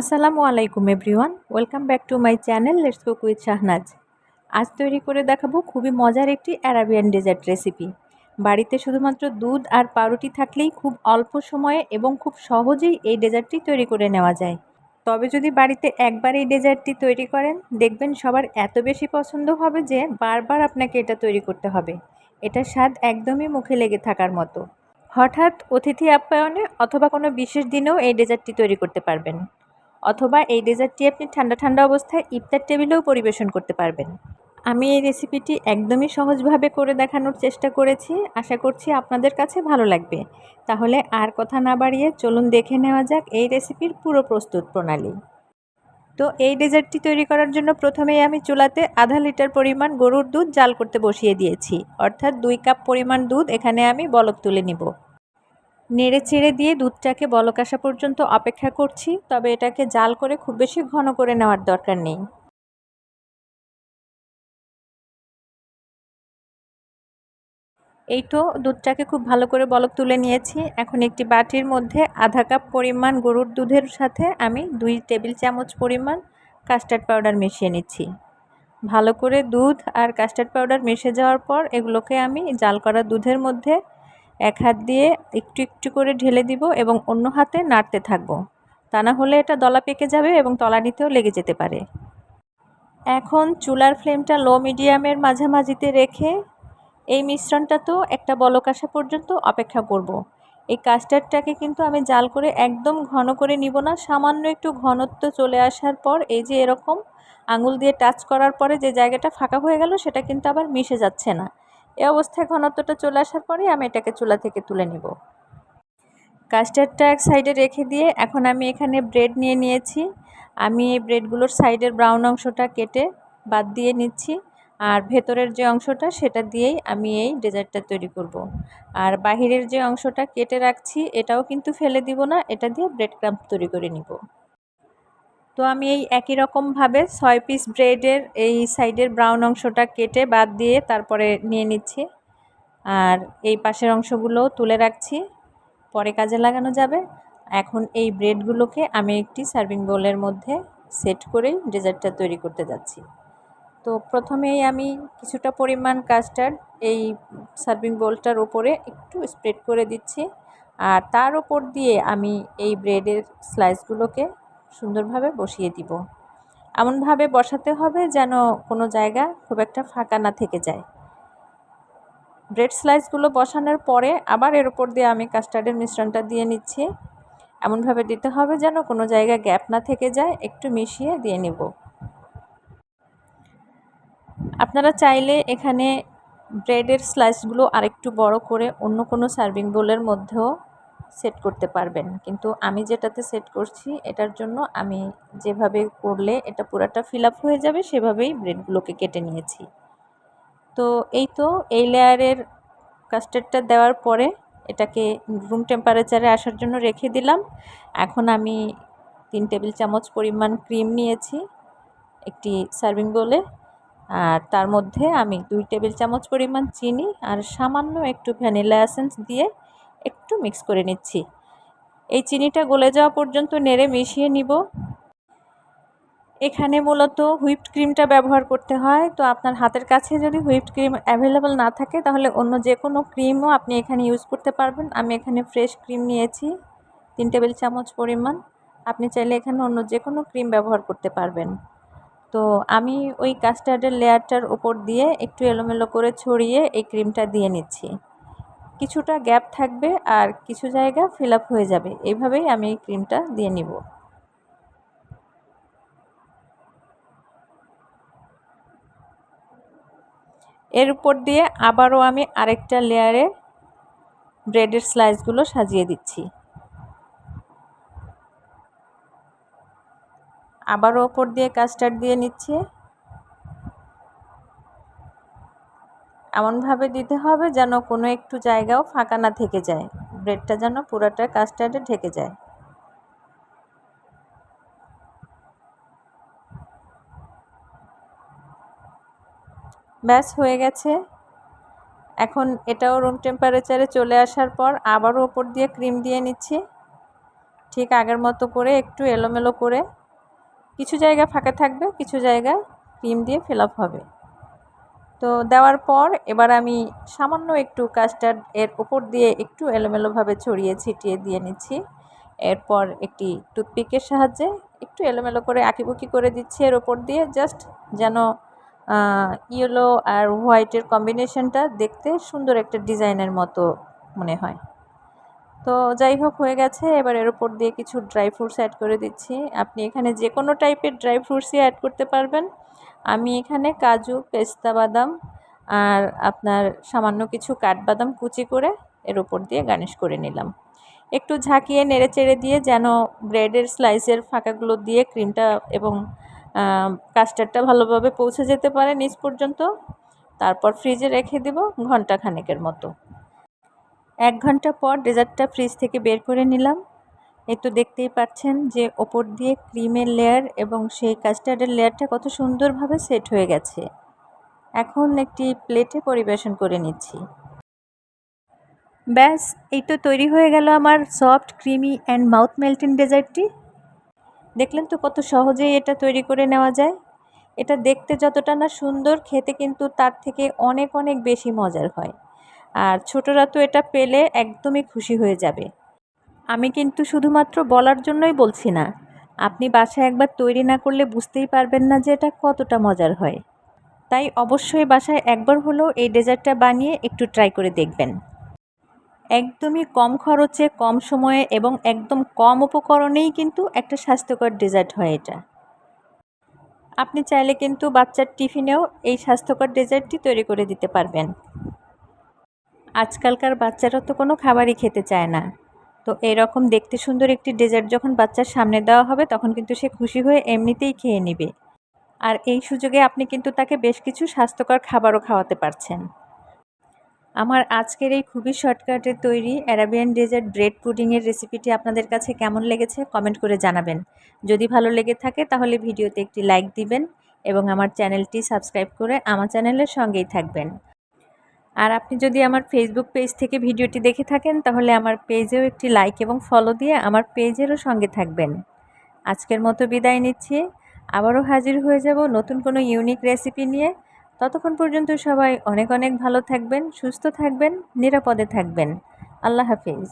আসসালামু আলাইকুম everyone, welcome back to my channel, let's cook with Shahnaz. আজ তৈরি করে দেখাবো খুবই মজার একটি অ্যারাবিয়ান ডেজার্ট রেসিপি। বাড়িতে শুধুমাত্র দুধ আর পাউরুটি থাকলেই খুব অল্প সময়ে এবং খুব সহজেই এই ডেজার্টটি তৈরি করে নেওয়া যায়। তবে যদি বাড়িতে একবার এই ডেজার্টটি তৈরি করেন, দেখবেন সবার এত বেশি পছন্দ হবে যে বারবার আপনাকে এটা তৈরি করতে হবে। এটার স্বাদ একদমই মুখে লেগে থাকার মতো। হঠাৎ অতিথি আপ্যায়নে অথবা কোনো বিশেষ দিনেও এই ডেজার্টটি তৈরি করতে পারবেন। অথবা এই ডেজার্টটি আপনি ঠান্ডা ঠান্ডা অবস্থায় ইফতার টেবিলেও পরিবেশন করতে পারবেন। আমি এই রেসিপিটি একদমই সহজভাবে করে দেখানোর চেষ্টা করেছি। আশা করছি আপনাদের কাছে ভালো লাগবে। তাহলে আর কথা না বাড়িয়ে চলুন দেখে নেওয়া যাক এই রেসিপির পুরো প্রস্তুত প্রণালী। তো এই ডেজার্টটি তৈরি করার জন্য প্রথমেই আমি চুলাতে আধা লিটার পরিমাণ গরুর দুধ জাল করতে বসিয়ে দিয়েছি। অর্থাৎ দুই কাপ পরিমাণ দুধ এখানে আমি বলক তুলে নিব। নেড়ে চেড়ে দিয়ে দুধটাকে বলক আসা পর্যন্ত অপেক্ষা করছি, তবে এটাকে জাল করে খুব বেশি ঘন করে নেওয়ার দরকার নেই। এই তো দুধটাকে খুব ভালো করে বলক তুলে নিয়েছি। এখন একটি বাটির মধ্যে আধা কাপ পরিমাণ গরুর দুধের সাথে আমি দুই টেবিল চামচ পরিমাণ কাস্টার্ড পাউডার মিশিয়ে নিচ্ছি। ভালো করে দুধ আর কাস্টার্ড পাউডার মিশে যাওয়ার পর এগুলোকে আমি জাল করা দুধের মধ্যে এক হাত দিয়ে একটু একটু করে ঢেলে দিব এবং অন্য হাতে নাড়তে থাকব। তা না হলে এটা দলা পেকে যাবে এবং তলানিতেও লেগে যেতে পারে। এখন চুলার ফ্লেমটা লো মিডিয়ামের মাঝামাঝিতে রেখে এই মিশ্রণটা তো একটা বলক আসা পর্যন্ত অপেক্ষা করব। এই কাস্টার্ডটাকে কিন্তু আমি জাল করে একদম ঘন করে নিব না, সামান্য একটু ঘনত্ব চলে আসার পর এই যে এরকম আঙুল দিয়ে টাচ করার পরে যে জায়গাটা ফাঁকা হয়ে গেল সেটা কিন্তু আবার মিশে যাচ্ছে না। এই অবস্থায় ঘনত্বটা চলে আসার পরেই আমি এটাকে চুলা থেকে তুলে নিব। কাস্টার্ডটা এক সাইডে রেখে দিয়ে এখন আমি এখানে ব্রেড নিয়ে নিয়েছি। আমি এই ব্রেডগুলোর সাইডের ব্রাউন অংশটা কেটে বাদ দিয়ে নিচ্ছি আর ভেতরের যে অংশটা সেটা দিয়েই আমি এই ডেজার্টটা তৈরি করব। আর বাহিরের যে অংশটা কেটে রাখছি এটাও কিন্তু ফেলে দিব না, এটা দিয়ে ব্রেড ক্রাম্প তৈরি করে নিব। তো আমি এই একই রকমভাবে ছয় পিস ব্রেডের এই সাইডের ব্রাউন অংশটা কেটে বাদ দিয়ে তারপরে নিয়ে নিচ্ছি। আর এই পাশের অংশগুলোও তুলে রাখছি। পরে কাজে লাগানো যাবে। এখন এই ব্রেডগুলোকে আমি একটি সার্ভিং বোলের মধ্যে সেট করেই ডেজার্টটা তৈরি করতে যাচ্ছি। তো প্রথমেই আমি কিছুটা পরিমাণ কাস্টার্ড এই সার্ভিং বোলটার ওপরে একটু স্প্রেড করে দিচ্ছি। আর তার ওপর দিয়ে আমি এই ব্রেডের স্লাইসগুলোকে সুন্দরভাবে বসিয়ে দিব। এমনভাবে বসাতে হবে যেন কোনো জায়গা খুব একটা ফাঁকা না থেকে যায়। ব্রেড স্লাইসগুলো বসানোর পরে আবার এর ওপর দিয়ে আমি কাস্টার্ডের মিশ্রণটা দিয়ে নিচ্ছি। এমনভাবে দিতে হবে যেন কোনো জায়গায় গ্যাপ না থেকে যায়, একটু মিশিয়ে দিয়ে নেব। আপনারা চাইলে এখানে ব্রেডের স্লাইসগুলো আরেকটু বড় করে অন্য কোনো সার্ভিং বোলের মধ্যেও সেট করতে পারবেন। কিন্তু আমি যেটাতে সেট করছি, এটার জন্য আমি যেভাবে করলে এটা পুরাটা ফিল হয়ে যাবে, সেভাবেই ব্রেডগুলোকে কেটে নিয়েছি। তো এই তো, এই লেয়ারের কাস্টার্ডটা দেওয়ার পরে এটাকে রুম টেম্পারেচারে আসার জন্য রেখে দিলাম। এখন আমি তিন টেবিল চামচ পরিমাণ ক্রিম নিয়েছি একটি সার্ভিং বোলে আর তার মধ্যে আমি দুই টেবিল চামচ পরিমাণ চিনি আর সামান্য একটু ভ্যানিলা এসেন্স দিয়ে একটু মিক্স করে নিচ্ছি। এই চিনিটা গলে যাওয়া পর্যন্ত নেড়ে মিশিয়ে নিব। এখানে মূলত হুইপড ক্রিমটা ব্যবহার করতে হয়। তো আপনার হাতের কাছে যদি হুইপড ক্রিম অ্যাভেলেবল না থাকে, তাহলে অন্য যে কোনো ক্রিমও আপনি এখানে ইউজ করতে পারবেন। আমি এখানে ফ্রেশ ক্রিম নিয়েছি, তিন টেবিল চামচ পরিমাণ। আপনি চাইলে এখানে অন্য যে কোনো ক্রিম ব্যবহার করতে পারবেন। তো আমি ওই কাস্টার্ডের লেয়ারটার ওপর দিয়ে একটু এলোমেলো করে ছড়িয়ে এই ক্রিমটা দিয়ে নিচ্ছি। কিছুটা গ্যাপ থাকবে আর কিছু জায়গা ফিল হয়ে যাবে। এইভাবেই আমি এই ক্রিমটা দিয়ে নিব। এর উপর দিয়ে আবারও আমি আরেকটা লেয়ারে ব্রেডের স্লাইসগুলো সাজিয়ে দিচ্ছি। আবারও ওপর দিয়ে কাস্টার্ড দিয়ে নিচ্ছি। এমনভাবে দিতে হবে যেন কোনো একটু জায়গাও ফাঁকা না থেকে যায়। ব্রেডটা যেন পুরোটা কাস্টার্ডে ঢেকে যায়। ব্যাস, হয়ে গেছে। এখন এটাও রুম টেম্পারেচারে চলে আসার পর আবারও ওপর দিয়ে ক্রিম দিয়ে নিচ্ছি। ঠিক আগের মতো করে একটু এলোমেলো করে। কিছু জায়গা ফাঁকা থাকবে, কিছু জায়গা ক্রিম দিয়ে ফিল হবে। তো দেওয়ার পর এবার আমি সামান্য একটু কাস্টার্ড এর উপর দিয়ে একটু এলোমেলোভাবে ছড়িয়ে ছিটিয়ে দিয়ে নিচ্ছি। এরপর একটি টুথপিকের সাহায্যে একটু এলোমেলো করে আঁকিবুকি করে দিচ্ছি এর ওপর দিয়ে জাস্ট যেন ইয়েলো আর হোয়াইটের কম্বিনেশনটা দেখতে সুন্দর একটা ডিজাইনের মতো মনে হয়। তো যাই হোক, হয়ে গেছে। এবার এর উপর দিয়ে কিছু ড্রাই ফ্রুটস অ্যাড করে দিচ্ছি। আপনি এখানে যে কোনো টাইপের ড্রাই ফ্রুটসই অ্যাড করতে পারবেন। আমি এখানে কাজু, পেস্তা বাদাম আর আপনার সামান্য কিছু কাঠবাদাম কুচি করে এর উপর দিয়ে গার্নিশ করে নিলাম। একটু ঝাঁকিয়ে নেড়ে চেড়ে দিয়ে যেন ব্রেডের স্লাইসের ফাঁকাগুলো দিয়ে ক্রিমটা এবং কাস্টার্ডটা ভালোভাবে পৌঁছে যেতে পারে নিচ পর্যন্ত। তারপর ফ্রিজে রেখে দেব ঘণ্টা খানেকের মতো। এক ঘণ্টা পর ডেজার্টটা ফ্রিজ থেকে বের করে নিলাম। তো দেখতেই পাচ্ছেন যে ওপর দিয়ে ক্রিমের লেয়ার এবং সেই কাস্টার্ডের লেয়ারটা কত সুন্দরভাবে সেট হয়ে গেছে। এখন একটি প্লেটে পরিবেশন করে নিচ্ছি। ব্যাস, এই তো তৈরি হয়ে গেল আমার soft creamy and mouth melting ডেজার্টটি দেখলেন তো কত সহজেই এটা তৈরি করে নেওয়া যায়। এটা দেখতে যতটা না সুন্দর, খেতে কিন্তু তার থেকে অনেক অনেক বেশি মজার হয়। আর ছোটরা তো এটা পেলে একদমই খুশি হয়ে যাবে। আমি কিন্তু শুধুমাত্র বলার জন্যই বলছি না। আপনি বাসায় একবার তৈরি না করলে বুঝতেই পারবেন না যে এটা কতটা মজার হয়। তাই অবশ্যই বাসায় একবার হলেও এই ডেজার্টটা বানিয়ে একটু ট্রাই করে দেখবেন। একদমই কম খরচে, কম সময়ে এবং একদম কম উপকরণেই কিন্তু একটা স্বাস্থ্যকর ডেজার্ট হয় এটা। আপনি চাইলে কিন্তু বাচ্চার টিফিনেও এই স্বাস্থ্যকর ডেজার্টটি তৈরি করে দিতে পারবেন। আজকালকার বাচ্চারা তো কোনো খাবারই খেতে চায় না। তো এরকম দেখতে সুন্দর একটি ডেজার্ট যখন বাচ্চার সামনে দেওয়া হবে, তখন কিন্তু সে খুশি হয়ে এমনিতেই খেয়ে নেবে। আর এই সুযোগে আপনি কিন্তু তাকে বেশ কিছু স্বাস্থ্যকর খাবারও খাওয়াতে পারছেন। আমার আজকের এই খুবই শর্টকাটে তৈরি অ্যারাবিয়ান ডেজার্ট ব্রেড পুডিংয়ের রেসিপিটি আপনাদের কাছে কেমন লেগেছে কমেন্ট করে জানাবেন। যদি ভালো লেগে থাকে তাহলে ভিডিওতে একটি লাইক দিবেন এবং আমার চ্যানেলটি সাবস্ক্রাইব করে আমার চ্যানেলের সঙ্গেই থাকবেন। আর আপনি যদি আমার ফেসবুক পেজ থেকে ভিডিওটি দেখে থাকেন, তাহলে আমার পেজেও একটি লাইক এবং ফলো দিয়ে আমার পেজেরও সঙ্গে থাকবেন। আজকের মতো বিদায় নিচ্ছি। আবারও হাজির হয়ে যাব নতুন কোনো ইউনিক রেসিপি নিয়ে। ততক্ষণ পর্যন্ত সবাই অনেক অনেক ভালো থাকবেন, সুস্থ থাকবেন, নিরাপদে থাকবেন। আল্লাহ হাফিজ।